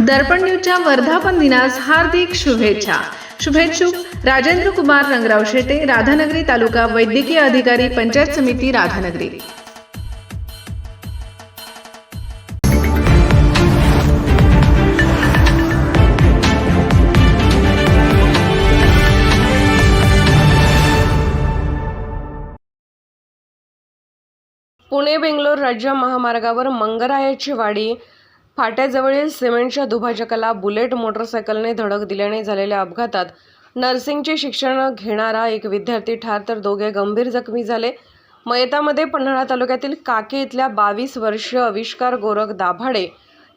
दर्पण न्यूजच्या वर्धापन दिनास हार्दिक शुभेच्छा. शुभेच्छुक राजेंद्र कुमार रंगराव शेटे राधानगरी तालुका वैद्यकीय अधिकारी पंचायत समिती राधानगरी. पुणे बेंगलोर राज्य महामार्गावर मंगरायाची वाडी फाट्याजवळील सिमेंटच्या दुभाजकाला बुलेट मोटरसायकलने धडक दिल्याने झालेल्या अपघातात नर्सिंगचे शिक्षण घेणारा एक विद्यार्थी ठार तर दोघे गंभीर जखमी झाले. मयतामध्ये पन्हाळा तालुक्यातील काके इथल्या बावीस वर्षीय आविष्कार गोरख दाभाडे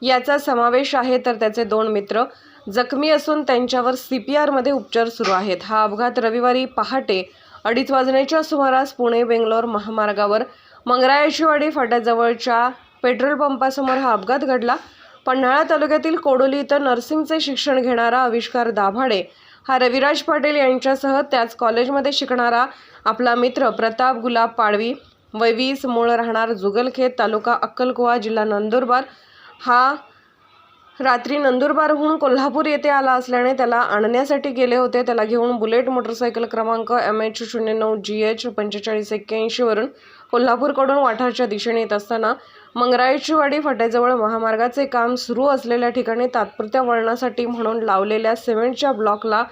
याचा समावेश आहे तर त्याचे दोन मित्र जखमी असून त्यांच्यावर सी पी आरमध्ये उपचार सुरू आहेत. हा अपघात रविवारी पहाटे अडीच वाजण्याच्या सुमारास पुणे बेंगलोर महामार्गावर मंगरायशीवाडी फाट्याजवळच्या पेट्रोल पंपासमोर हा अपघात घडला. पन्हाळा तालुक्यातील कोडोली इथं नर्सिंगचे शिक्षण घेणारा आविष्कार दाभाडे हा रविराज पाटील यांच्यासह त्याच कॉलेजमध्ये शिकणारा आपला मित्र प्रताप गुलाब पाडवी वय वीस मूळ राहणार जुगलखेत तालुका अक्कलकुवा जिल्हा नंदुरबार. हा रात्री नंदुरबारहून कोल्हापूर येथे आला असल्याने त्याला आणण्यासाठी गेले होते. त्याला घेऊन बुलेट मोटरसायकल क्रमांक एम एच शून्य नऊ जी एच पंचेचाळीस एक्क्याऐंशीवरून कोल्हापूरकडून वाठारच्या दिशेने येत असताना मंगरायचीवाडी फाट्याजवळ महामार्गाचे काम सुरू असलेल्या ठिकाणी तात्पुरत्या वळणासाठी म्हणून लावलेल्या सिमेंटच्या ब्लॉकला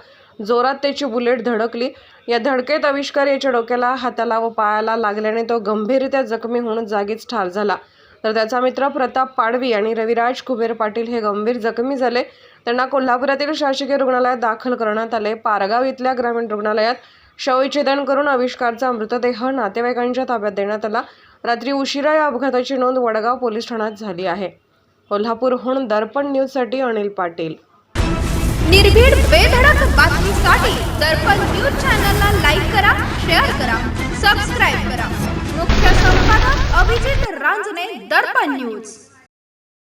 जोरात त्याची बुलेट धडकली. या धडकेत आविष्कार याच्या डोक्याला हाताला व पायाला लागल्याने तो गंभीररित्या जखमी होऊन जागीच ठार झाला. तर त्याचा मित्र प्रताप पाडवी आणि रविराज कुबेर पाटील हे गंभीर जखमी झाले. त्यांना कोल्हापुरातील शासकीय रुग्णालयात दाखल करण्यात आले. पारगाव इथल्या ग्रामीण रुग्णालयात शवविच्छेदन करून आविष्कारचा मृतदेह नातेवाईकांच्या ताब्यात देण्यात आला. रात्री उशिरा या अपघाताची नोंद वडगाव पोलीस ठाण्यात झाली आहे. कोल्हापूरहून दर्पण न्यूजसाठी अनिल पाटील. निर्भीड बेधडक बातमीसाठी दर्पण न्यूज चॅनलला लाईक करा शेअर करा सबस्क्राईब करा. मुख्य संपादक अभिजित रांजणे दर्पण न्यूज.